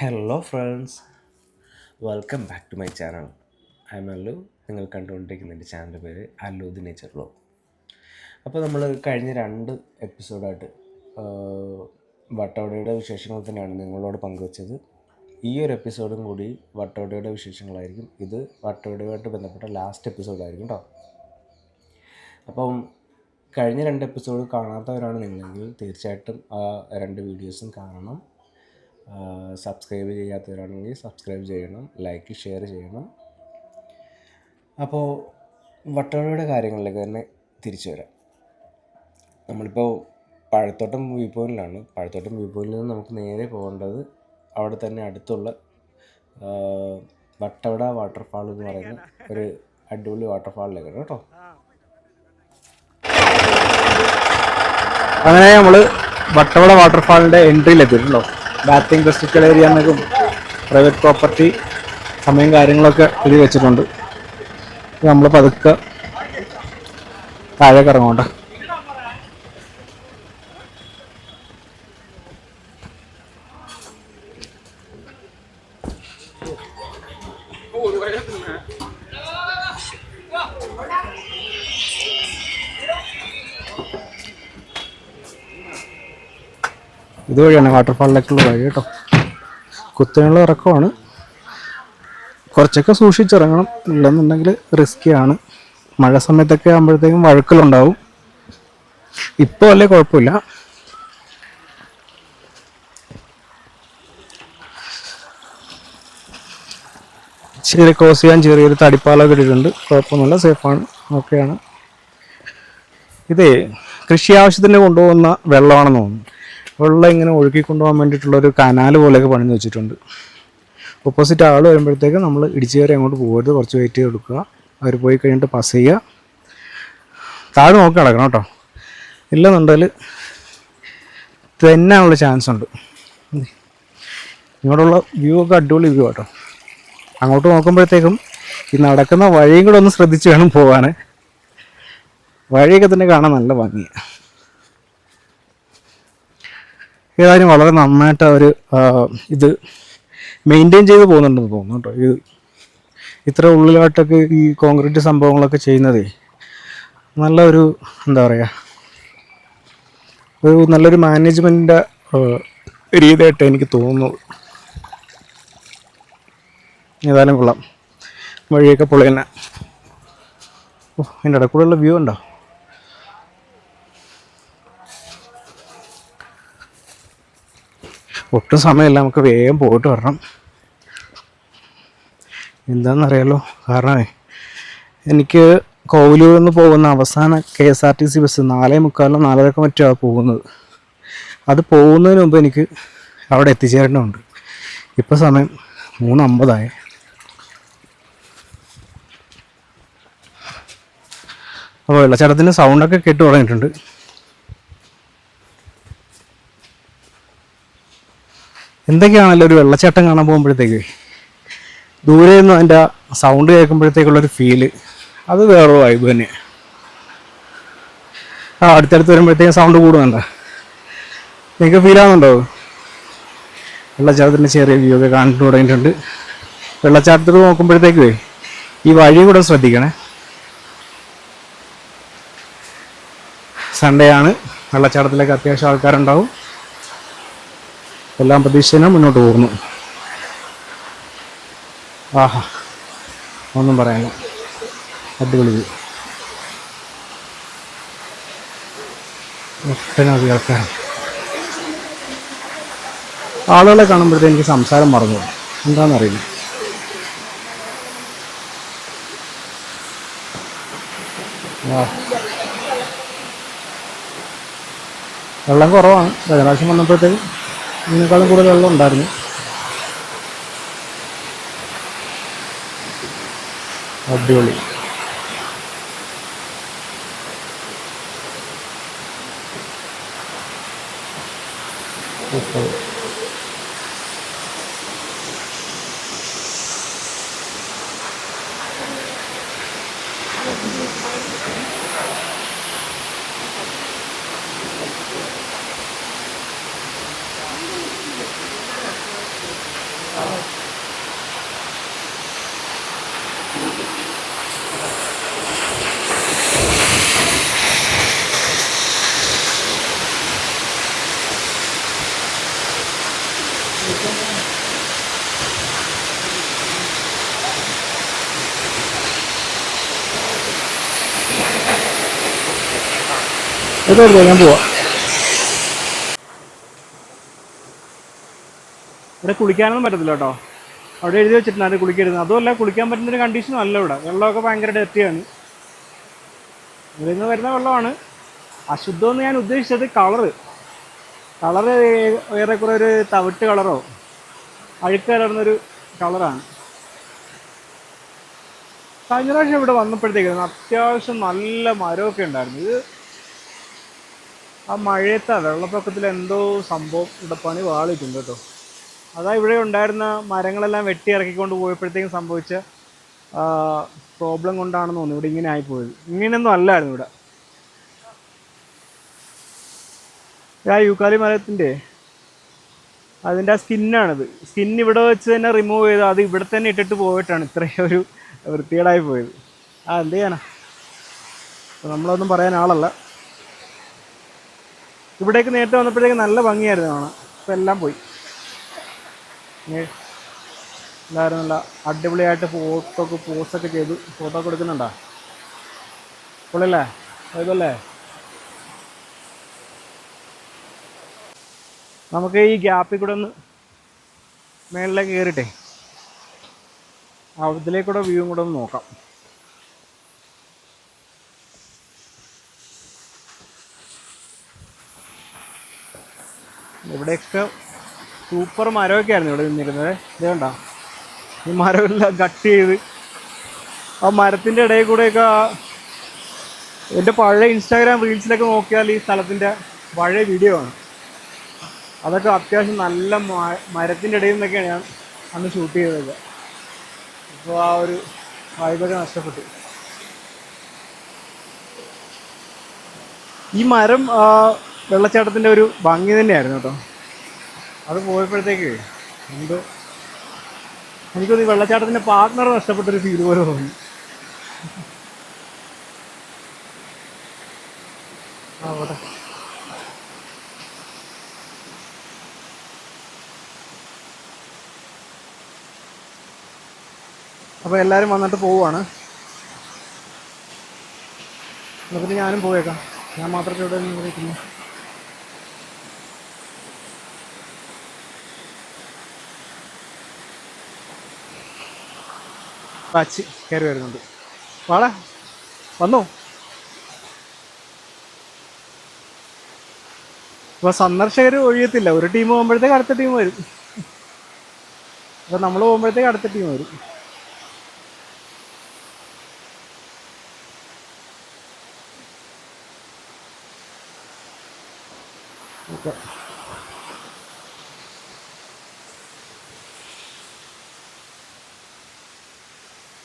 Hello friends welcome back to my channel I am Allu നിങ്ങൾ കണ്ടുകൊണ്ടിരിക്കുന്ന എന്റെ ചാനലിന്റെ പേര് അല്ലു ദി നേച്ചർ ബ്ലോഗ് അപ്പോൾ നമ്മൾ കഴിഞ്ഞ രണ്ട് എപ്പിസോഡായിട്ട് വട്ടോടയുടെ വിശേഷങ്ങൾ തന്നെയാണ് നിങ്ങളോട് പങ്കുവച്ചത്. ഈ ഒരു എപ്പിസോഡും കൂടി വട്ടോടയുടെ വിശേഷങ്ങളായിരിക്കും. ഇത് വട്ടവടയുമായിട്ട് ബന്ധപ്പെട്ട ലാസ്റ്റ് എപ്പിസോഡായിരിക്കും കേട്ടോ അപ്പം കഴിഞ്ഞ രണ്ട് എപ്പിസോഡ് കാണാത്തവരാണ് നിങ്ങളെങ്കിൽ തീർച്ചയായിട്ടും ആ രണ്ട് വീഡിയോസും കാണണം. സബ്സ്ക്രൈബ് ചെയ്യാത്തവരാണെങ്കിൽ സബ്സ്ക്രൈബ് ചെയ്യണം ലൈക്ക് ഷെയർ ചെയ്യണം. അപ്പോൾ വട്ടവടയുടെ കാര്യങ്ങളിലേക്ക് തന്നെ തിരിച്ചു വരാം. നമ്മളിപ്പോൾ പഴത്തോട്ടം വ്യൂ പോയിന്റിലാണ് പഴത്തോട്ടം വ്യൂ പോയിന്റിൽ നിന്ന് നമുക്ക് നേരെ പോകേണ്ടത് അവിടെ തന്നെ അടുത്തുള്ള വട്ടവട വാട്ടർഫാൾ എന്ന് പറയുന്ന ഒരു അടിപൊളി വാട്ടർഫാളിലേക്കാണ് കേട്ടോ. അങ്ങനെ നമ്മൾ വട്ടവട വാട്ടർഫാളിന്റെ എൻട്രിയിൽ ബാത്തിങ് റെസ്ട്രിക്റ്റഡ് ഏരിയ എന്നൊക്കെ പ്രൈവറ്റ് പ്രോപ്പർട്ടി സമയം കാര്യങ്ങളൊക്കെ എഴുതി വെച്ചിട്ടുണ്ട്. നമ്മൾ പതുക്കെ താഴേക്ക് ഇറങ്ങോണ്ട ഇതുവഴിയാണ് വാട്ടർഫാളിലേക്കുള്ള വഴി കേട്ടോ. കുത്തനെയുള്ള ഇറക്കമാണ് കുറച്ചൊക്കെ സൂക്ഷിച്ചിറങ്ങണം. ഇല്ലെന്നുണ്ടെങ്കിൽ റിസ്ക്കിയാണ് മഴ സമയത്തൊക്കെ ആകുമ്പോഴത്തേക്കും വഴുക്കലുണ്ടാവും. ഇപ്പോൾ അല്ലേ കുഴപ്പമില്ല. ചെറിയ ക്രോസ് ചെയ്യാൻ ചെറിയൊരു തടിപ്പാലൊക്കെ ഇട്ടിട്ടുണ്ട്. കുഴപ്പമൊന്നുമില്ല. സേഫാണ് ഓക്കെയാണ്. ഇതേ കൃഷി ആവശ്യത്തിന് കൊണ്ടുപോകുന്ന വെള്ളമാണെന്ന് തോന്നുന്നു. വെള്ളം ഇങ്ങനെ ഒഴുക്കിക്കൊണ്ടുപോകാൻ വേണ്ടിയിട്ടുള്ള ഒരു കനാല് പോലെയൊക്കെ പണിഞ്ഞ് വെച്ചിട്ടുണ്ട്. ഓപ്പോസിറ്റ് ആൾ വരുമ്പോഴത്തേക്ക് നമ്മൾ ഇടിച്ചു കയറി അങ്ങോട്ട് പോകരുത്. കുറച്ച് വെയിറ്റ് കൊടുക്കുക അവർ പോയി കഴിഞ്ഞിട്ട് പസ് ചെയ്യുക. താഴെ നോക്കി നടക്കണം കേട്ടോ. ഇല്ലെന്നുണ്ടെങ്കിൽ ഉള്ള ചാൻസ് ഉണ്ട്. ഇങ്ങോട്ടുള്ള വ്യൂ ഒക്കെ അടിപൊളി വ്യൂ കേട്ടോ അങ്ങോട്ട് നോക്കുമ്പോഴത്തേക്കും ഈ നടക്കുന്ന വഴിയും കൂടെ ഒന്ന് ശ്രദ്ധിച്ച് വേണം പോകാൻ വഴിയൊക്കെ തന്നെ കാണാൻ നല്ല ഭംഗിയാണ് ഏതായാലും വളരെ നന്നായിട്ട് അവർ ഇത് മെയിന്റെയിൻ ചെയ്ത് പോകുന്നുണ്ടെന്ന് തോന്നുന്നു കേട്ടോ. ഇത് ഇത്ര ഉള്ളിലായിട്ടൊക്കെ ഈ കോൺക്രീറ്റ് സംഭവങ്ങളൊക്കെ ചെയ്യുന്നതേ നല്ലൊരു എന്താ പറയുക ഒരു നല്ലൊരു മാനേജ്മെന്റിന്റെ രീതിയായിട്ട് എനിക്ക് തോന്നുന്നത് ഏതായാലും കൊള്ളാം. വഴിയൊക്കെ പൊളി ഓ എന്റെ ഇടക്കൂടെയുള്ള വ്യൂ ഉണ്ടോ ഒട്ടും സമയമില്ല നമുക്ക് വേഗം പോയിട്ട് വരണം. എന്താണെന്നറിയാലോ കാരണമേ എനിക്ക് കോവിലൂർ നിന്ന് പോകുന്ന അവസാന K S R T C bus നാലേ മുക്കാലോ നാലരക്കോ മറ്റാണ് പോകുന്നത്. അത് പോകുന്നതിന് മുമ്പ് എനിക്ക് അവിടെ എത്തിച്ചേരേണ്ടതുണ്ട്. ഇപ്പം സമയം മൂന്ന് അമ്പതായി അപ്പോൾ വെള്ളച്ചാട്ടത്തിന്റെ സൗണ്ടൊക്കെ കേട്ട് തുടങ്ങിയിട്ടുണ്ട്. എന്തൊക്കെയാണല്ലോ ഒരു വെള്ളച്ചാട്ടം കാണാൻ പോകുമ്പോഴത്തേക്ക്? ദൂരെ നിന്ന് അതിന്റെ സൗണ്ട് കേൾക്കുമ്പോഴത്തേക്കുള്ളൊരു ഫീൽ അത് വേറൊരു വൈബ് തന്നെ. ആ അടുത്തടുത്ത് വരുമ്പോഴത്തേക്കും സൗണ്ട് കൂടുന്നുണ്ട്. നിങ്ങൾക്ക് ഫീൽ ആവുന്നുണ്ടോ? വെള്ളച്ചാട്ടത്തിന്റെ ചെറിയ വ്യൂ ഒക്കെ കാണിട്ട് തുടങ്ങിയിട്ടുണ്ട്. വെള്ളച്ചാട്ടത്തിൽ നോക്കുമ്പോഴത്തേക്ക് ഈ വഴി കൂടെ ശ്രദ്ധിക്കണേ. സൺഡേ ആണ്. വെള്ളച്ചാട്ടത്തിലേക്ക് അത്യാവശ്യം ആൾക്കാരുണ്ടാവും. എല്ലാം പ്രതീക്ഷിച്ചാൽ മുന്നോട്ട് പോകുന്നു. ആഹാ ഒന്നും പറയാനില്ല. അടിപൊളി. ഒട്ടനവധി ആൾക്കാർ. ആളുകളെ കാണുമ്പോഴത്തേക്ക് എനിക്ക് സംസാരം മറന്നു. എന്താണെന്നറിയില്ല. വെള്ളം കുറവാണ്. കഴിഞ്ഞ വന്നപ്പോഴത്തേക്ക് ഇതിനേക്കാളും കൂടുതൽ വെള്ളം ഉണ്ടായിരുന്നു. അടിപൊളി. സൂപ്പർ. ഇതെടുത്തോ ഞാൻ പോവാം ഇവിടെ കുളിക്കാനൊന്നും പറ്റത്തില്ല കേട്ടോ. അവിടെ എഴുതി വെച്ചിട്ടുണ്ട് അത് കുളിക്കരുത്. അതുമല്ല കുളിക്കാൻ പറ്റുന്നൊരു കണ്ടീഷനും അല്ല ഇവിടെ. വെള്ളമൊക്കെ ഭയങ്കര ഡെറ്റിയാണ് ഇവിടെ നിന്ന് വരുന്ന വെള്ളമാണ്. അശുദ്ധമെന്ന് ഞാൻ ഉദ്ദേശിച്ചത് കളറ് കളറ് ഏറെക്കുറെ ഒരു തവിട്ട് കളറോ അഴുക്ക് കലർന്നൊരു കളറാണ് കഴിഞ്ഞ പ്രാവശ്യം ഇവിടെ വന്നപ്പോഴത്തേക്ക് അത്യാവശ്യം നല്ല മരമൊക്കെ ഉണ്ടായിരുന്നു. ഇത് ആ മഴയത്തെ വെള്ളപ്പൊക്കത്തിൽ എന്തോ സംഭവം ഇവിടെ പണി വാളിയിട്ടുണ്ട് കേട്ടോ. അതാ ഇവിടെ ഉണ്ടായിരുന്ന മരങ്ങളെല്ലാം വെട്ടി ഇറക്കിക്കൊണ്ട് പോയപ്പോഴത്തേക്കും സംഭവിച്ച പ്രോബ്ലം കൊണ്ടാണെന്ന് തോന്നുന്നു. ഇവിടെ ഇങ്ങനെ ആയിപ്പോയത്. ഇങ്ങനെയൊന്നും അല്ലായിരുന്നു ഇവിടെ. ആ യൂക്കാലി മരത്തിന്റെ അതിന്റെ ആ സ്കിന്നാണിത്. സ്കിൻ ഇവിടെ വെച്ച് തന്നെ റിമൂവ് ചെയ്ത് അത് ഇവിടെ തന്നെ ഇട്ടിട്ട് പോയിട്ടാണ് ഇത്രയും ഒരു വൃത്തികേടായി പോയത്. ആ എന്ത് ചെയ്യാനാ? നമ്മളൊന്നും പറയാൻ ആളല്ല. ഇവിടേക്ക് നേരത്തെ വന്നപ്പോഴേക്ക് നല്ല ഭംഗിയായിരുന്നു കാണാൻ. ഇപ്പം എല്ലാം പോയി. എല്ലാവരും നല്ല അടിപൊളിയായിട്ട് ഫോട്ടോ ഒക്കെ പോസ്റ്റൊക്കെ ചെയ്തു. ഫോട്ടോ ഒക്കെ എടുക്കുന്നുണ്ടോ? പൊളിയല്ലേ അതല്ലേ നമുക്ക് ഈ ഗ്യാപ്പിൽ കൂടെ ഒന്ന് മേളിലേക്ക് കയറിട്ടെ ആ ഇതിലേക്കൂടെ വ്യൂവും കൂടെ ഒന്ന് നോക്കാം. ഇവിടെയൊക്കെ സൂപ്പർ മരമൊക്കെ ആയിരുന്നു ഇവിടെ നിന്നിരുന്നത്. ഇത് കണ്ടോ? ഈ മരമെല്ലാം കട്ട് ചെയ്ത് ആ മരത്തിന്റെ ഇടയിൽ കൂടെയൊക്കെ എന്റെ പഴയ ഇൻസ്റ്റാഗ്രാം റീൽസിലൊക്കെ നോക്കിയാൽ ഈ സ്ഥലത്തിന്റെ പഴയ വീഡിയോ ആണ്. അതൊക്കെ അത്യാവശ്യം നല്ല മരത്തിന്റെ ഇടയിൽ നിന്നൊക്കെയാണ് ഞാൻ അന്ന് ഷൂട്ട് ചെയ്തത്. അപ്പോൾ ആ ഒരു വൈബൊക്കെ നഷ്ടപ്പെട്ടു. ഈ മരം വെള്ളച്ചാട്ടത്തിന്റെ ഒരു ഭംഗി തന്നെയായിരുന്നു കേട്ടോ. അത് പോയപ്പോഴത്തേക്ക് എന്തോ എനിക്കൊന്ന് ഈ വെള്ളച്ചാട്ടത്തിന്റെ പാർട്ട്ണർ നഷ്ടപ്പെട്ടൊരു ഫീൽ പോലെ തോന്നി. ആ പോട്ടെ അപ്പോൾ എല്ലാവരും വന്നിട്ട് പോവുകയാണ് എന്നിട്ട് ഞാനും പോയേക്കാം. ഞാൻ മാത്രമേ ഇവിടെ നിന്ന് ഇരിക്കുന്നു. അച്ചി കയറി വരുന്നുണ്ട്. വാള വന്നോ. അപ്പോൾ സന്ദർശകർ ഒഴിയത്തില്ല. ഒരു ടീം പോകുമ്പോഴത്തേക്ക് അടുത്ത ടീം വരും. അപ്പോൾ നമ്മൾ പോകുമ്പോഴത്തേക്ക് അടുത്ത ടീം വരും.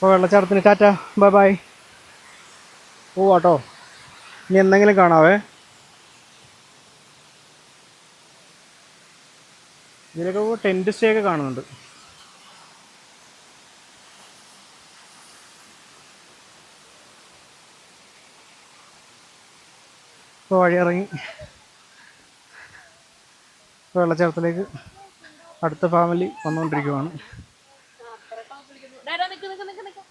അപ്പോൾ വെള്ളച്ചാട്ടത്തിന് ടാറ്റ ബൈ ബൈ. പോവാട്ടോ. ഇനി എന്തെങ്കിലും കാണാവേ? ഇതിലൊക്കെ ടെന്റ് സ്റ്റേ ഒക്കെ കാണുന്നുണ്ട്. ഇപ്പോൾ വഴി ഇറങ്ങി. വെള്ളച്ചാട്ടത്തിലേക്ക് അടുത്ത ഫാമിലി വന്നുകൊണ്ടിരിക്കുവാണ് ഡാഡാ നിക്ക് നിക്ക് നിക്ക് നിക്ക്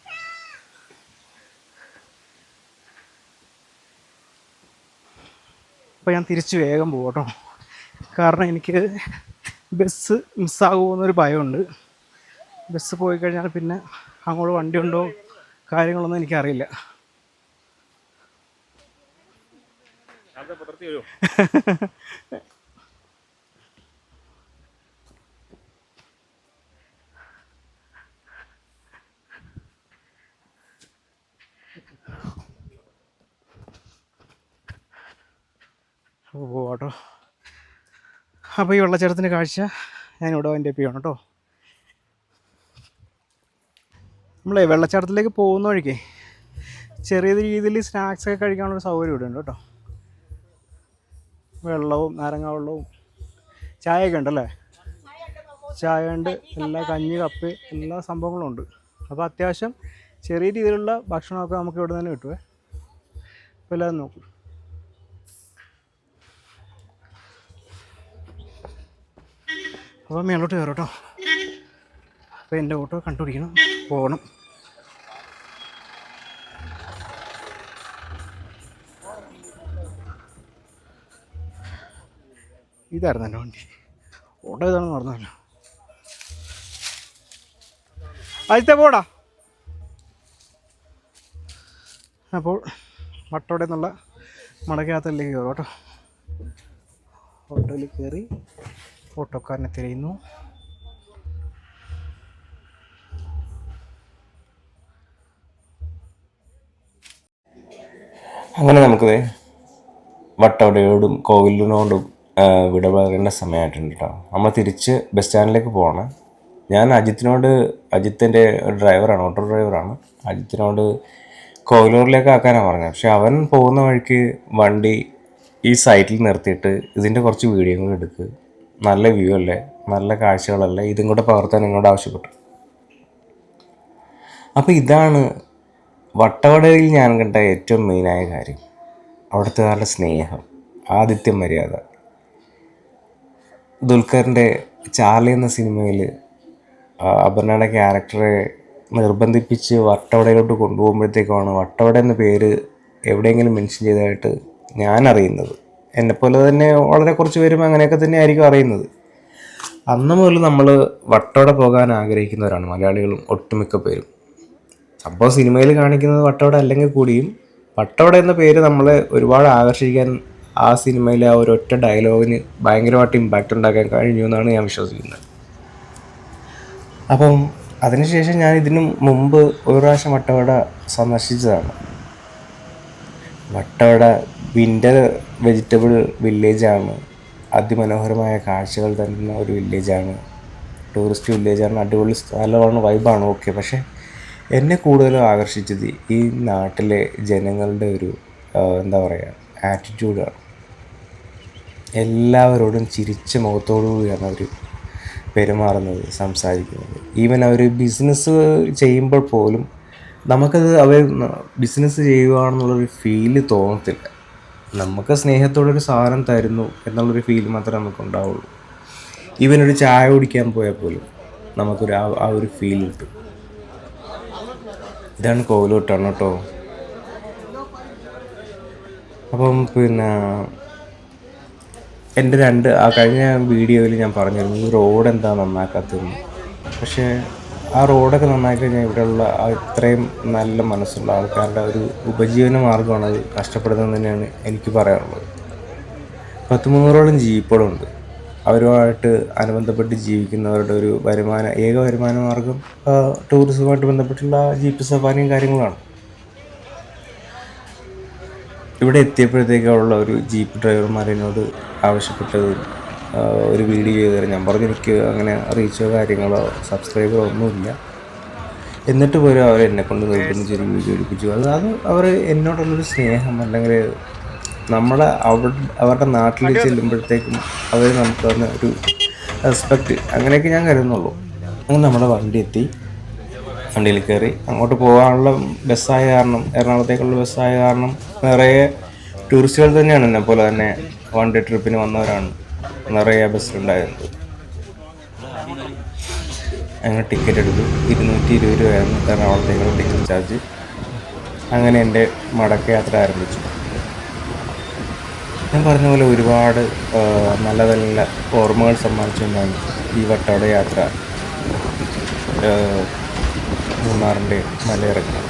അപ്പോൾ ഞാൻ തിരിച്ച് വേഗം പോകും കേട്ടോ കാരണം എനിക്ക് ബസ് മിസ്സാകുമോ എന്നൊരു ഭയമുണ്ട്. ബസ് പോയി കഴിഞ്ഞാൽ പിന്നെ അങ്ങോട്ട് വണ്ടി ഉണ്ടോ കാര്യങ്ങളൊന്നും എനിക്കറിയില്ല. അപ്പോൾ പോവാട്ടോ. അപ്പോൾ ഈ വെള്ളച്ചാട്ടത്തിന്റെ കാഴ്ച ഞാനിവിടെ എന്റെ ചെയ്യണം കേട്ടോ. നമ്മളെ വെള്ളച്ചാട്ടത്തിലേക്ക് പോകുന്ന വഴിക്ക് ചെറിയ രീതിയിൽ സ്നാക്സ് ഒക്കെ കഴിക്കാനുള്ള സൗകര്യം ഇവിടെ ഉണ്ട് കേട്ടോ. വെള്ളവും നാരങ്ങ വെള്ളവും ചായയൊക്കെ ഉണ്ടല്ലേ ചായ ഉണ്ട് എല്ലാ കഞ്ഞി കപ്പ് എല്ലാ സംഭവങ്ങളും ഉണ്ട്. അപ്പോൾ അത്യാവശ്യം ചെറിയ രീതിയിലുള്ള ഭക്ഷണമൊക്കെ നമുക്ക് ഇവിടെ തന്നെ കിട്ടുമേ അപ്പോൾ എല്ലാവരും നോക്കും. അപ്പോൾ മേളോട്ട് കയറും കേട്ടോ. അപ്പോൾ എന്റെ ഓട്ടോ കണ്ടുപിടിക്കണം. പോകണം ഇതായിരുന്നു എന്റെ വണ്ടി. ഓട്ടോ ഇതാണെന്ന് പറഞ്ഞല്ലോ ആദ്യത്തെ പോടാ. അപ്പോൾ വട്ടോടെ നിന്നുള്ള മടക്കകത്തല്ലേ കയറും കേട്ടോ. ഓട്ടോയിൽ കയറി ഓട്ടോക്കാരനെ തിരയുന്നു അങ്ങനെ നമുക്ക് വട്ടവടയോടും കോവിലിനോടും വിട പറയേണ്ട സമയമായിട്ടുണ്ട് കേട്ടോ നമ്മൾ തിരിച്ച് ബസ് സ്റ്റാൻഡിലേക്ക് പോകണം ഞാൻ അജിത്തിനോട് അജിത്തിന്റെ ഡ്രൈവറാണ് ഓട്ടോ ഡ്രൈവറാണ്. അജിത്തിനോട് കോവിലൂരിലേക്ക് ആക്കാനാണ് പറഞ്ഞത്. പക്ഷെ അവൻ പോകുന്ന വഴിക്ക് വണ്ടി ഈ സൈറ്റിൽ നിർത്തിയിട്ട് ഇതിന്റെ കുറച്ച് വീഡിയോ എടുക്കുക എടുക്ക്. നല്ല വ്യൂ അല്ലേ? നല്ല കാഴ്ചകളല്ലേ? ഇതും കൂടെ പകർത്താൻ നിങ്ങളോട് ആവശ്യപ്പെട്ടു. അപ്പോൾ ഇതാണ് വട്ടവടയിൽ ഞാൻ കണ്ട ഏറ്റവും മെയിനായ കാര്യം. അവിടുത്തെ നല്ല സ്നേഹം ആദിത്യ മര്യാദ. ദുൽഖറിന്റെ ചാർലി എന്ന സിനിമയിൽ അപർണയുടെ ക്യാരക്ടറെ നിർബന്ധിപ്പിച്ച് വട്ടവടയിലോട്ട് കൊണ്ടുപോകുമ്പോഴത്തേക്കാണ് വട്ടവട എന്ന പേര് എവിടെയെങ്കിലും മെൻഷൻ ചെയ്തതായിട്ട് ഞാൻ അറിയുന്നത്. എന്നെപ്പോലെ തന്നെ വളരെ കുറച്ച് പേരും അങ്ങനെയൊക്കെ തന്നെ ആയിരിക്കും അറിയുന്നത്. അന്ന് മുതൽ നമ്മൾ വട്ടോടെ പോകാൻ ആഗ്രഹിക്കുന്നവരാണ്. മലയാളികളും ഒട്ടുമിക്ക പേരും. സംഭവം സിനിമയിൽ കാണിക്കുന്നത് വട്ടോടെ അല്ലെങ്കിൽ കൂടിയും വട്ടോടെ എന്ന പേര് നമ്മളെ ഒരുപാട് ആകർഷിക്കാൻ ആ സിനിമയിലെ ആ ഒരൊറ്റ ഡയലോഗിന് ഭയങ്കരമായിട്ട് ഇമ്പാക്റ്റ് ഉണ്ടാക്കാൻ കഴിഞ്ഞു എന്നാണ് ഞാൻ വിശ്വസിക്കുന്നത്. അപ്പം അതിനുശേഷം ഞാൻ ഇതിനു മുമ്പ് ഒരു പ്രാവശ്യം വട്ടവട സന്ദർശിച്ചതാണ്. വട്ടവട വിന്റർ വെജിറ്റബിൾ വില്ലേജാണ്. അതിമനോഹരമായ കാഴ്ചകൾ തരുന്ന ഒരു വില്ലേജാണ്. ടൂറിസ്റ്റ് വില്ലേജാണ്. അടിപൊളി സ്ഥലമാണ് വൈബാണ്. ഓക്കെ പക്ഷേ എന്നെ കൂടുതലും ആകർഷിച്ചത് ഈ നാട്ടിലെ ജനങ്ങളുടെ ഒരു എന്താ പറയുക ആറ്റിറ്റ്യൂഡാണ് എല്ലാവരോടും ചിരിച്ച മുഖത്തോടു കൂടിയാണ് അവർ പെരുമാറുന്നത് സംസാരിക്കുന്നത്. ഈവൻ അവർ ബിസിനസ് ചെയ്യുമ്പോൾ പോലും നമുക്കത് അവർ ബിസിനസ് ചെയ്യുകയാണെന്നുള്ളൊരു ഫീൽ തോന്നത്തില്ല. നമുക്ക് സ്നേഹത്തോടൊരു സാധനം തരുന്നു എന്നുള്ളൊരു ഫീൽ മാത്രമേ നമുക്ക് ഉണ്ടാവുള്ളൂ ഒരു ചായ കുടിക്കാൻ പോയാൽ പോലും നമുക്കൊരു ആ- ആ ഒരു ഫീൽ കിട്ടും. ഇതാണ് കോവിലോട്ടാണ് കേട്ടോ. അപ്പം പിന്നെ എന്റെ രണ്ട് ആ കഴിഞ്ഞ വീഡിയോയിൽ ഞാൻ പറഞ്ഞിരുന്നു ഈ റോഡ് എന്താ നന്നാക്കാത്തതെന്ന്. പക്ഷേ ആ റോഡൊക്കെ നന്നായി കഴിഞ്ഞാൽ ഇവിടെയുള്ള ഇത്രയും നല്ല മനസ്സുള്ള ആൾക്കാരുടെ ഒരു ഉപജീവന മാർഗമാണ് അത് നഷ്ടപ്പെടുന്നത് തന്നെയാണ് എനിക്ക് പറയാനുള്ളത്. പത്ത് മുന്നൂറോളം ജീപ്പുകളുണ്ട്. അവരുമായിട്ട് അനുബന്ധപ്പെട്ട് ജീവിക്കുന്നവരുടെ ഒരു വരുമാന ഏക വരുമാന മാർഗം ടൂറിസവുമായിട്ട് ബന്ധപ്പെട്ടുള്ള ജീപ്പ് സഫാരിയും കാര്യങ്ങളാണ്. ഇവിടെ എത്തിയപ്പോഴത്തേക്കുള്ള ഒരു ജീപ്പ് ഡ്രൈവർമാരെന്നോട് ആവശ്യപ്പെട്ടത് ഒരു വീഡിയോ ചെയ്ത് തരാം ഞാൻ പറഞ്ഞു എനിക്ക് അങ്ങനെ റീച്ചോ കാര്യങ്ങളോ സബ്സ്ക്രൈബറോ ഒന്നുമില്ല എന്നിട്ട് പോലും അവർ എന്നെ കൊണ്ട് നിർബന്ധിച്ചൊരു വീഡിയോ എടുപ്പിച്ചു. അത് അത് അവർ എന്നോടുള്ളൊരു സ്നേഹം അല്ലെങ്കിൽ നമ്മളെ അവിടെ അവരുടെ നാട്ടിൽ ചെല്ലുമ്പോഴത്തേക്കും അവർ നമുക്ക് തന്ന ഒരു റെസ്പെക്റ്റ് അങ്ങനെയൊക്കെ ഞാൻ കരുതുന്നുള്ളൂ. അങ്ങനെ നമ്മുടെ വണ്ടി എത്തി. വണ്ടിയിൽ കയറി അങ്ങോട്ട് പോകാനുള്ള ബസ്സായ കാരണം എറണാകുളത്തേക്കുള്ള ബസ്സായ കാരണം നിറയെ ടൂറിസ്റ്റുകൾ തന്നെയാണ് എന്നെ പോലെ തന്നെ വൺ ഡേ ട്രിപ്പിന് വന്നവരാണ്. നിറയെ ബസ്സിലുണ്ടായിരുന്നത് അങ്ങനെ ടിക്കറ്റ് എടുത്തു. ഇരുന്നൂറ്റി ഇരുപത് രൂപയായിരുന്നു എറണാകുളത്തേക്കുള്ള ടിക്കറ്റ് ചാർജ് അങ്ങനെ എന്റെ മടക്ക യാത്ര ആരംഭിച്ചു. ഞാൻ പറഞ്ഞ പോലെ ഒരുപാട് നല്ല നല്ല ഓർമ്മകൾ സമ്മാനിച്ചുകൊണ്ടാണ് ഈ വട്ടവട യാത്ര മൂന്നാറിന്റെ മലയിറങ്ങി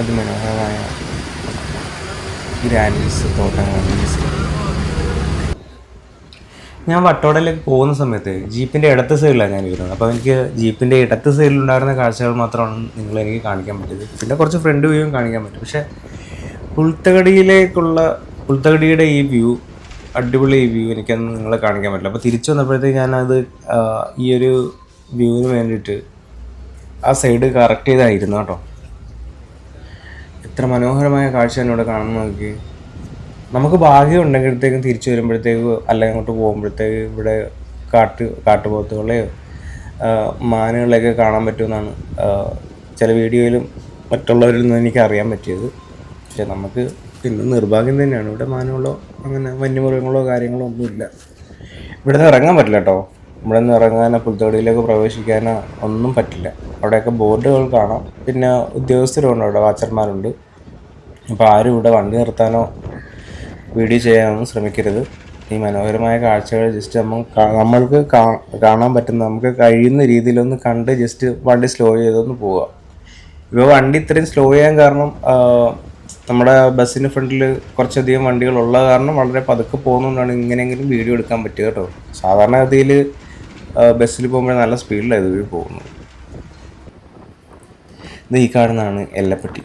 അതിമനോഹരമായ ഗ്രാൻഡീസ് തോട്ടങ്ങൾ ഞാൻ വട്ടോടയിലേക്ക് പോകുന്ന സമയത്ത് ജീപ്പിന്റെ ഇടത്ത് സൈഡിലാണ് ഞാൻ വരുന്നത് അപ്പോൾ എനിക്ക് ജീപ്പിന്റെ ഇടത്ത് സൈഡിലുണ്ടായിരുന്ന കാഴ്ചകൾ മാത്രമാണ് നിങ്ങൾ എനിക്ക് കാണിക്കാൻ പറ്റിയത്. പിന്നെ കുറച്ച് ഫ്രണ്ട് വ്യൂവും കാണിക്കാൻ പറ്റും. പക്ഷേ പുൽത്തകടിയിലേക്കുള്ള പുൽത്തകടിയുടെ ഈ വ്യൂ അടിപൊളി വ്യൂ എനിക്കന്ന് നിങ്ങളെ കാണിക്കാൻ പറ്റില്ല. അപ്പോൾ തിരിച്ചു വന്നപ്പോഴത്തേക്ക് ഞാനത് ഈ ഒരു വ്യൂവിന് വേണ്ടിയിട്ട് ആ സൈഡ് കറക്റ്റ് ചെയ്തായിരുന്നു കേട്ടോ. എത്ര മനോഹരമായ കാഴ്ച എന്നോട് കാണുന്ന നോക്കി. നമുക്ക് ഭാഗ്യം ഉണ്ടെങ്കിലത്തേക്കും തിരിച്ചു വരുമ്പോഴത്തേക്ക് അല്ലെങ്കിൽ അങ്ങോട്ട് പോകുമ്പോഴത്തേക്ക് ഇവിടെ കാട്ട് കാട്ടുപോത്തുകളെയോ മാനുകളെയൊക്കെ കാണാൻ പറ്റുമെന്നാണ് ചില വീഡിയോയിലും മറ്റുള്ളവരിൽ നിന്ന് എനിക്ക് അറിയാൻ പറ്റിയത്. പക്ഷെ നമുക്ക് പിന്നെ നിർഭാഗ്യം തന്നെയാണ്. ഇവിടെ മാനുകളോ അങ്ങനെ വന്യമൃഗങ്ങളോ കാര്യങ്ങളോ ഒന്നുമില്ല. ഇവിടെ നിന്ന് ഇറങ്ങാൻ പറ്റില്ല കേട്ടോ. ഇവിടെ ഇറങ്ങാനോ പുൽത്തോടിയിലേക്ക് പ്രവേശിക്കാനോ ഒന്നും പറ്റില്ല. അവിടെയൊക്കെ ബോർഡുകൾ കാണാം. പിന്നെ ഉദ്യോഗസ്ഥരുണ്ട് അവിടെ വാച്ചർമാരുണ്ട്. അപ്പോൾ ആരും ഇവിടെ വണ്ടി നിർത്താനോ വീഡിയോ ചെയ്യാനൊന്നും ശ്രമിക്കരുത്. ഈ മനോഹരമായ കാഴ്ചകൾ ജസ്റ്റ് നമ്മൾ നമ്മൾക്ക് കാണാൻ പറ്റുന്ന നമുക്ക് കഴിയുന്ന രീതിയിലൊന്ന് കണ്ട് ജസ്റ്റ് വണ്ടി സ്ലോ ചെയ്തൊന്ന് പോവുക. ഇപ്പോൾ വണ്ടി ഇത്രയും സ്ലോ ചെയ്യാൻ കാരണം നമ്മുടെ ബസ്സിന് ഫ്രണ്ടിൽ കുറച്ചധികം വണ്ടികൾ ഉള്ള കാരണം വളരെ പതുക്കെ പോകുന്നതുകൊണ്ടാണ് ഇങ്ങനെയെങ്കിലും വീഡിയോ എടുക്കാൻ പറ്റുക കേട്ടോ. സാധാരണഗതിയിൽ ബസ്സിൽ പോകുമ്പോൾ നല്ല സ്പീഡിലാണ് ഇത് പോകുന്നത്. ഇത് ഈ കാണുന്നതാണ് എല്ലപ്പെട്ടി.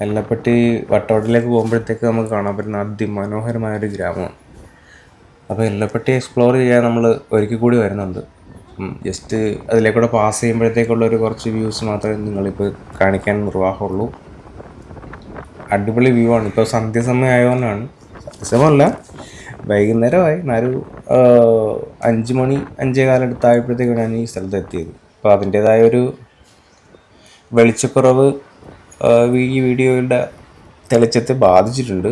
എല്ലപ്പെട്ടി വട്ടവട്ടിലേക്ക് പോകുമ്പോഴത്തേക്ക് നമുക്ക് കാണാൻ പറ്റുന്ന അതിമനോഹരമായ ഒരു ഗ്രാമമാണ്. അപ്പോൾ എല്ലപ്പെട്ടി എക്സ്പ്ലോർ ചെയ്യാൻ നമ്മൾ ഒരിക്കൽ കൂടി വരുന്നുണ്ട്. ജസ്റ്റ് അതിലേക്കൂടെ പാസ് ചെയ്യുമ്പോഴത്തേക്കുള്ള ഒരു കുറച്ച് വ്യൂസ് മാത്രമേ നിങ്ങളിപ്പോൾ കാണിക്കാൻ നിർവാഹമുള്ളൂ. അടിപൊളി വ്യൂ ആണ്. ഇപ്പോൾ സന്ധ്യസമയം ആയതുകൊണ്ടാണ്. സന്ധ്യാസമയമല്ല വൈകുന്നേരമായി. നാലു അഞ്ച് മണി അഞ്ചേ കാലം അടുത്തായപ്പോഴത്തേക്കാണ് ഞാൻ ഈ സ്ഥലത്ത് എത്തിയത്. അപ്പോൾ അതിന്റേതായ ഒരു വെളിച്ചക്കുറവ് ഈ വീഡിയോയുടെ തെളിച്ചത്തെ ബാധിച്ചിട്ടുണ്ട്.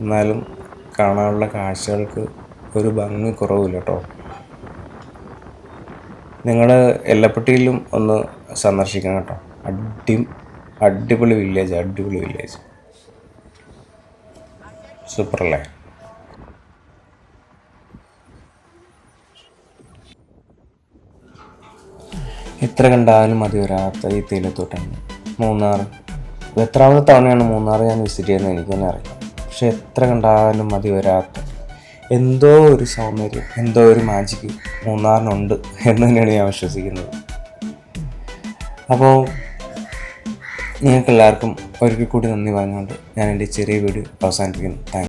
എന്നാലും കാണാനുള്ള കാഴ്ചകൾക്ക് ഒരു ഭംഗി കുറവില്ല കേട്ടോ. നിങ്ങൾ എല്ലപ്പെട്ടിയിലും ഒന്ന് സന്ദർശിക്കണം കേട്ടോ. അടി അടിപൊളി വില്ലേജ് അടിപൊളി വില്ലേജ് സൂപ്പർ സൂപ്പറല്ലേ എത്ര കണ്ടാലും മതി വരാത്ത ഈ തേയിലത്തോട്ടം മൂന്നാർ. എത്രാമത്തെ തവണയാണ് മൂന്നാർ ഞാൻ വിസിറ്റ് ചെയ്യുന്നത് എനിക്ക് തന്നെ അറിയാം പക്ഷെ എത്ര കണ്ടാലും മതി വരാത്ത എന്തോ ഒരു സൗന്ദര്യം എന്തോ ഒരു മാജിക് മൂന്നാറിനുണ്ട് എന്ന് തന്നെയാണ് ഞാൻ വിശ്വസിക്കുന്നത്. അപ്പോൾ നിങ്ങൾക്ക് എല്ലാവർക്കും ഒരിക്കൽ കൂടി നന്ദി പറഞ്ഞുകൊണ്ട് ഞാൻ എന്റെ ചെറിയ വീഡിയോ അവസാനിപ്പിക്കുന്നു. താങ്ക്